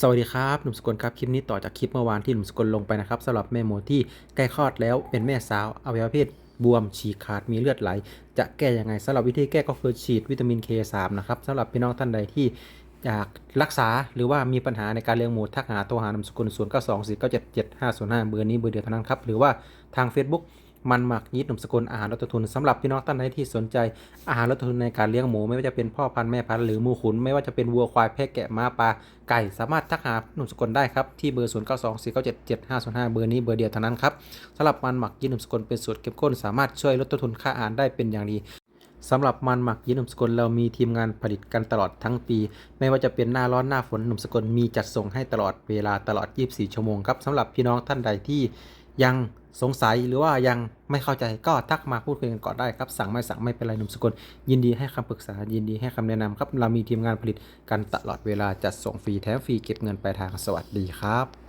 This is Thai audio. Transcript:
สวัสดีครับหนุ่มสกลครับคลิปนี้ต่อจากคลิปเมื่อวานที่หนุ่มสกลลงไปนะครับสำหรับแม่หมูที่ใกล้คลอดแล้วเป็นแม่สาวอวัยวะเพศบวมฉีกขาดมีเลือดไหล จะแก้ยังไงสำหรับวิธีแก้ก็คือฉีดวิตามิน K3 นะครับสำหรับพี่น้องท่านใดที่อยากรักษาหรือว่ามีปัญหาในการเลี้ยงหมูทักหาโทรหาหนุ่มสกุล0 9 2 4 9 7 7 5 0 5เบอร์นี้เบอร์เดียวเท่านั้นครับ หรือว่าทาง Facebook มันหมักยีสต์หนุ่มสกุลอาหารลดต้นทุนสำหรับพี่น้องท่านใดที่สนใจอาหารลดต้นทุนในการเลี้ยงหมู ไม่ว่าจะเป็นพ่อพันธุ์แม่พันธุ์หรือหมูขุน ไม่ว่าจะเป็นวัวควายแพะแกะม้าปลาไก่สามารถทักหาหนุ่มสกุลได้ครับที่เบอร์ 0 9 2 4 9 7 7 5 0 5 เบอร์นี้เบอร์เดียวเท่านั้นครับสำหรับมันหมักยีสต์หนุ่มสกุลเป็นสูตรเข้มข้นสามารถช่วยลดต้นทุนค่าอาหารได้เป็นอย่างดีสำหรับมันหมักยีสต์หนุ่มสกุลเรามีทีมงานผลิตกันตลอดทั้งปี ไม่ว่าจะเป็นหน้าร้อนหน้าฝนหนุ่มสกุลมีจัดส่งให้ตลอดเวลาตลอด 24 ชั่วโมงครับสำหรับพี่น้องท่านใดที่ ยังสงสัยหรือว่ายังไม่เข้าใจก็ทักมาพูดคุยกันก่อนได้ครับ สั่งไม่สั่งไม่เป็นไรหนุ่มสกุลยินดีให้คำปรึกษายินดีให้คำแนะนำครับ เรามีทีมงานผลิตกันตลอดเวลาจัดส่งฟรีแถมฟรีเก็บเงินปลายทางสวัสดีครับ